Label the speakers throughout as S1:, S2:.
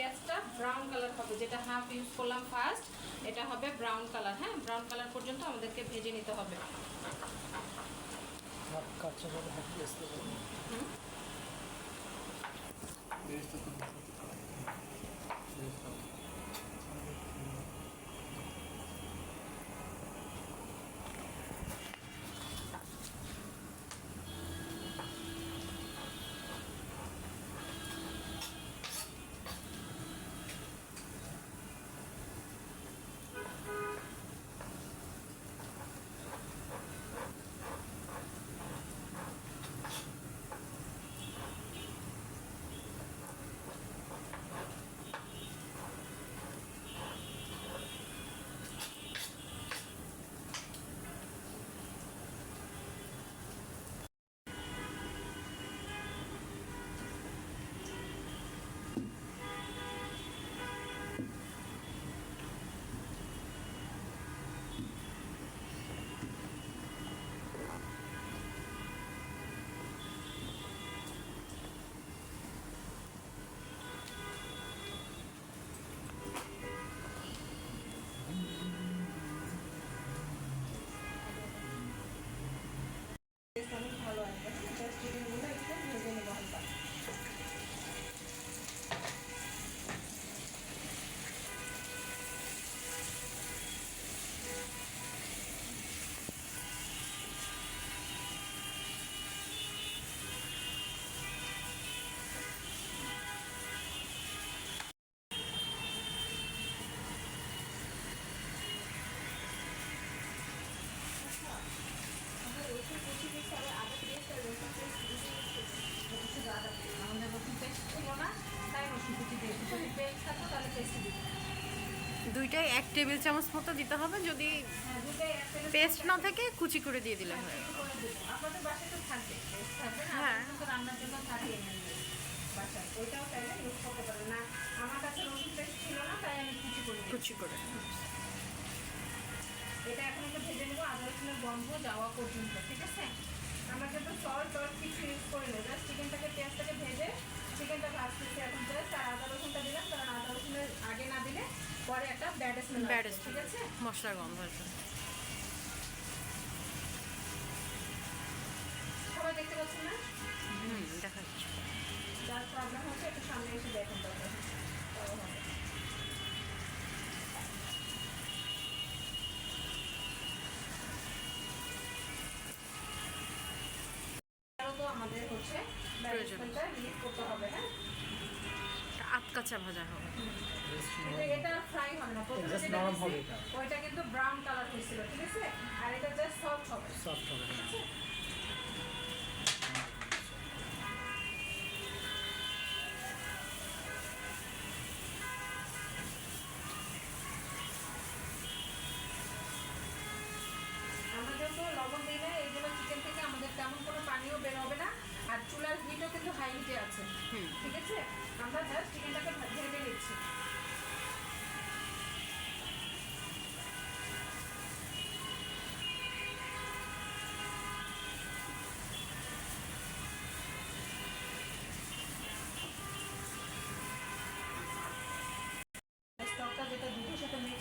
S1: পেঁয়াজটা brown colour হবে যেটা হাফ ইউজ করলাম ফার্স্ট এটা হবে ব্রাউন কালার হ্যাঁ? ব্রাউন কালার পর্যন্ত আমাদেরকে ভেজে নিতে হবে।
S2: কাচ্চা
S3: দুইটাই এক টেবিল চামচ মতো দিতে হবে, যদি পেস্ট না থাকে, কুচি করে দিয়ে দিলে হয়। হ্যাঁ।
S1: কুচি করে। এটা এখন একটু ভেজে নেব আদা রসুনের গন্ধ যাওয়া পর্যন্ত, ঠিক আছে? আমরা কিন্তু সল্ট টল্ট কিছু ইউজ করি না জাস্ট চিকেনটাকে পেঁয়াজটাকে ভেজে চিকেনটা ভাজতেছি এখন জাস্ট আর আদা রসুনটা দিলাম কারণ আদা রসুনের আগে না দিলে পরে একটা ব্যাড স্মেল
S3: ব্যাড
S1: ঠিক আছে?
S3: মশলার গন্ধ আছে
S1: সবাই দেখতে পাচ্ছেন না?
S3: হুম দেখা যাচ্ছে।
S1: যার প্রবলেম হচ্ছে একটু সামনে এসে দেখুন দরকার তাও হবে। আরও তো আমাদের হচ্ছে। রিলিজ করতে হবে হ্যাঁ?
S3: আটকাচা ভাজা হবে।
S1: এটা ফ্রাই হবে না। ওইটা কিন্তু ব্রাউন কালার হয়েছিল ঠিক আছে? আর এটা জাস্ট সফট হবে।
S2: সফট হবে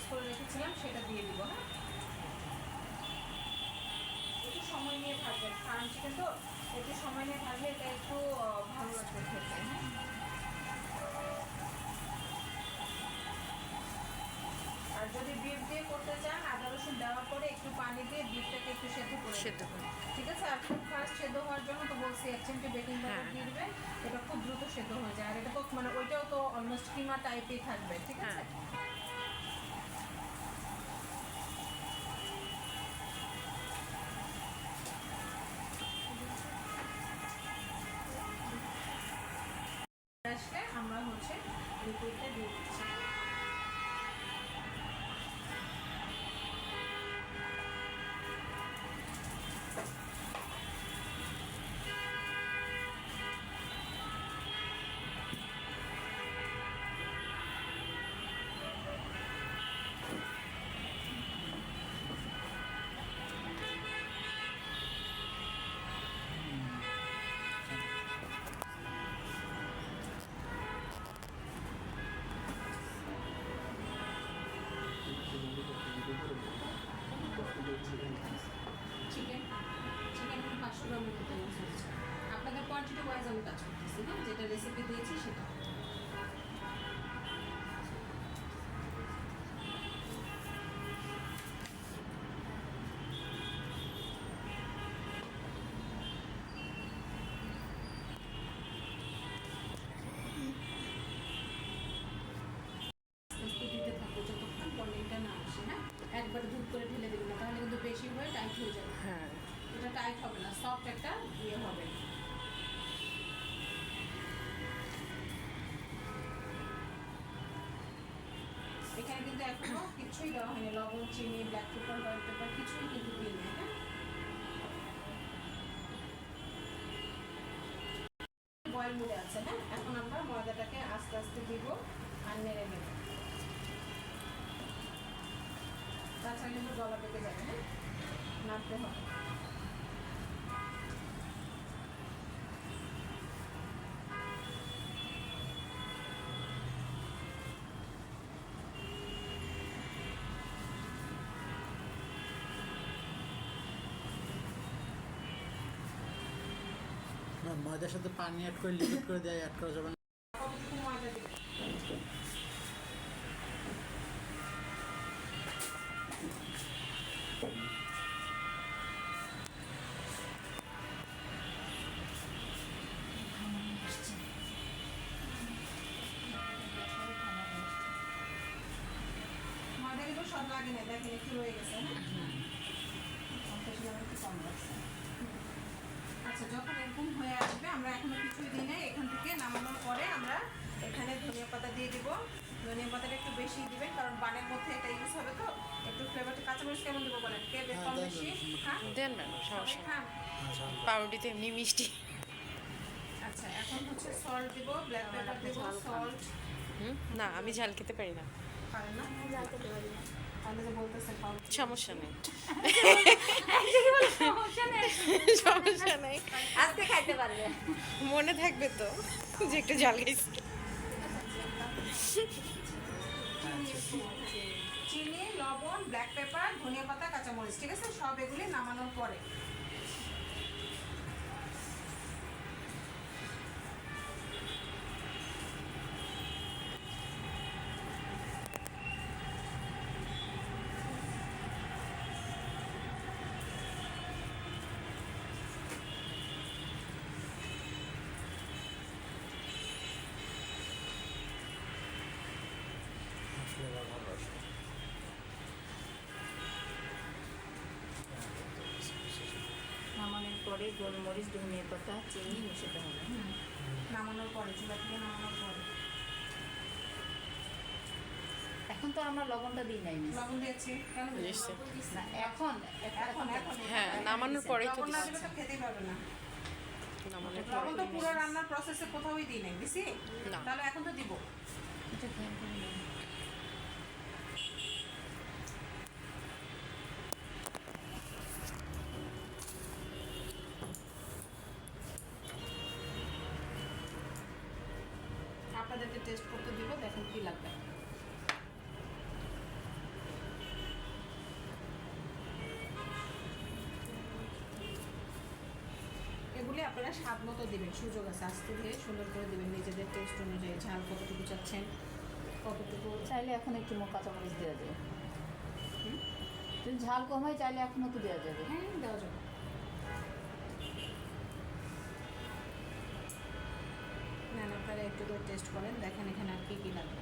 S1: করে রেখেছিলাম সেটা দিয়ে দিব হ্যাঁ? একটু সময় নিয়ে ভাজবেন ফার্ম চিকেন তো একটু সময় নিয়ে ভাজলে এটা একটু ভালো লাগবে খেতে হ্যাঁ? আর যদি বিফ দিয়ে করতে চান আদা রসুন দেওয়ার পরে একটু পানি দিয়ে বিফটাকে একটু সেদ্ধ করে
S3: সেদ্ধ করে
S1: ঠিক আছে? আর খুব ফাস্ট সেদ্ধ হওয়ার জন্য তো বলছি এক চিমটি বেকিং পাউডার
S3: হ্যাঁ।
S1: দিয়ে দিবেন এটা খুব দ্রুত সেদ্ধ হয়ে যায়। আর এটা তো মানে ওইটাও তো অলমোস্ট কিমা টাইপই থাকবে ঠিক আছে? আসলে আমরা হচ্ছে লিকুইডটা দিয়ে দিচ্ছি। রেসিপি দিয়েছি সেটা। হ্যাঁ? একবার দুধ করে ঢেলে দেবেন না তাহলে কিন্তু বেশি হয়ে টাইট হয়ে যাবে।
S3: হ্যাঁ।
S1: এটা টাইট হবে না সফট একটা ইয়ে হবে। এখানে কিন্তু এখনও কিছুই দেওয়া হয়নি। লবণ, চিনি ব্ল্যাক পেপার হোয়াইট পেপার কিছুই কিন্তু দিইনি হ্যাঁ? বয়েল মুড়ে আছে হ্যাঁ? এখন আমরা ময়দাটাকে আস্তে আস্তে দিব আর নেড়ে নেব। তাছাড়া কিন্তু গলা পেকে যাবে হ্যাঁ? নাড়তে হবে।
S2: ময়দার সাথে পানি অ্যাড করে লিকুইড করে দেয় অ্যাড করা যাবে না।
S1: সব লাগে না দেখেন একটু রয়ে গেছে হ্যাঁ। একটু কম লাগছে। আচ্ছা যখন এরকম হয়ে আসবে আমরা এখনও কিছুই দিই নাই। এখান থেকে নামানোর পরে আমরা এখানে ধনিয়া পাতা দিয়ে দিব। ধনিয়া পাতাটা একটু বেশি দিবেন কারণ বানের মধ্যে এটা ইউজ হবে তো। একটু ফ্লেভারটা কাঁচামরিচ কেমন দেবো বলেন? কে বেশ কম
S2: হ্যাঁ, দেন,
S1: বেশি?
S2: দেন।
S1: হ্যাঁ?
S3: না সমস্যা
S1: হ্যাঁ
S3: পাউরুটি তো এমনি মিষ্টি।
S1: আচ্ছা এখন হচ্ছে সল্ট দিব ব্ল্যাক পেপার দিব সল্ট
S3: হুম? না আমি ঝাল খেতে পারি না।
S1: পারেন না? তাহলে যে বলতেছেন
S3: সমস্যা নেই। সমস্যা নেই
S4: আজকে খাইতে পারবে।
S3: মনে থাকবে তো যে একটু জাল খাইছি।
S1: চিনি লবণ ব্ল্যাক পেপার ধনিয়া পাতা কাঁচামরিচ ঠিক আছে? সব এগুলি নামানোর পরে।
S4: পরে গোলমরিচ ধনিয়া পাতা চিনি মিশাতে হবে।
S1: নামানোর পরে চুলা থেকে নামানোর পরে।
S4: এখন তো আমরা লবণটা দিই নাই
S1: লবণ দিয়েছি। কেন দিয়েছি?
S3: দিয়েছি।
S4: না এখন
S1: এখন এখন
S3: হ্যাঁ নামানোর পরেই তো
S1: না দিলে তো খেতেই পারবে না।
S3: নামানোর
S1: লবণ তো
S3: পুরো
S1: রান্নার প্রসেসে কোথাওই দিই নাই দিছি তাহলে এখন তো দিব
S4: এটা খেয়াল করে নিন।
S1: আপনাদেরকে টেস্ট করতে দিব দেখেন কি লাগবে এগুলি আপনারা স্বাদ মতো দিবেন সুযোগ আছে আস্তে ধীরে সুন্দর করে দিবেন নিজেদের টেস্ট অনুযায়ী ঝাল কতটুকু চাচ্ছেন কতটুকু
S4: চাইলে এখন একটু মো কাঁচামরিচ দেওয়া যায় যদি ঝাল কম হয় চাইলে এখনও তো দেওয়া যাবে।
S1: হ্যাঁ দেওয়া যাবে। আপনারা একটু করে টেস্ট করেন দেখেন এখানে আর কি কি লাগবে